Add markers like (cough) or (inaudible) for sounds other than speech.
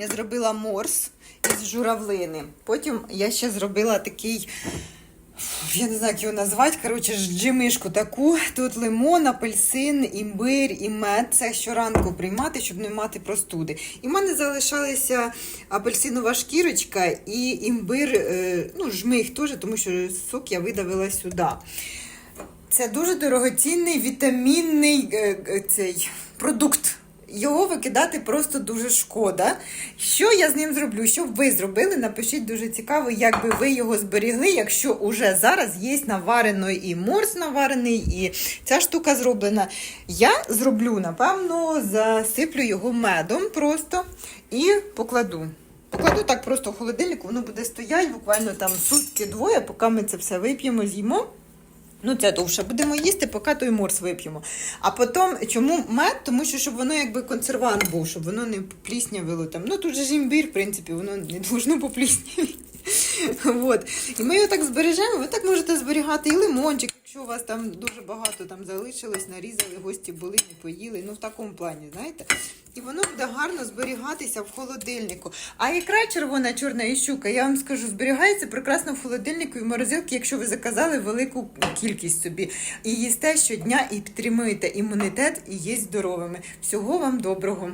Я зробила морс із журавлини. Потім я ще зробила такий, я не знаю, як його назвати, коротше, джимишку таку. Тут лимон, апельсин, імбир і мед. Це щоранку приймати, щоб не мати простуди. І в мене залишалася апельсинова шкірочка і імбир, е, ну, жмих теж, тому що сок я видавила сюди. Це дуже дорогоцінний вітамінний е, е, цей продукт. Його викидати просто дуже шкода. Що я з ним зроблю? Що б ви зробили? Напишіть дуже цікаво, як би ви його зберігли, якщо уже зараз є наварений і морс наварений, і ця штука зроблена. Я зроблю, напевно, засиплю його медом просто і покладу. Покладу так просто в холодильник, воно буде стояти буквально там сутки двоє, поки ми це все вип'ємо, з'їмо. Ну, це довше будемо їсти, поки той морс вип'ємо. А потім, чому мед? Тому що щоб воно якби консервант був, щоб воно не попліснявило там. Ну тут же ж імбір, в принципі, воно не (laughs) должно попліснявити. (laughs) От. І ми його так збережемо. Ви так можете зберігати і лимончик, якщо у вас там дуже багато там залишилось, нарізали, гості були, не поїли. Ну в такому плані, знаєте. І воно буде гарно зберігатися в холодильнику. А ікра червона, чорна і щука, я вам скажу, зберігається прекрасно в холодильнику і в морозилці, якщо ви заказали велику кількість собі. І їсте щодня і підтримуєте імунітет і є здоровими. Всього вам доброго.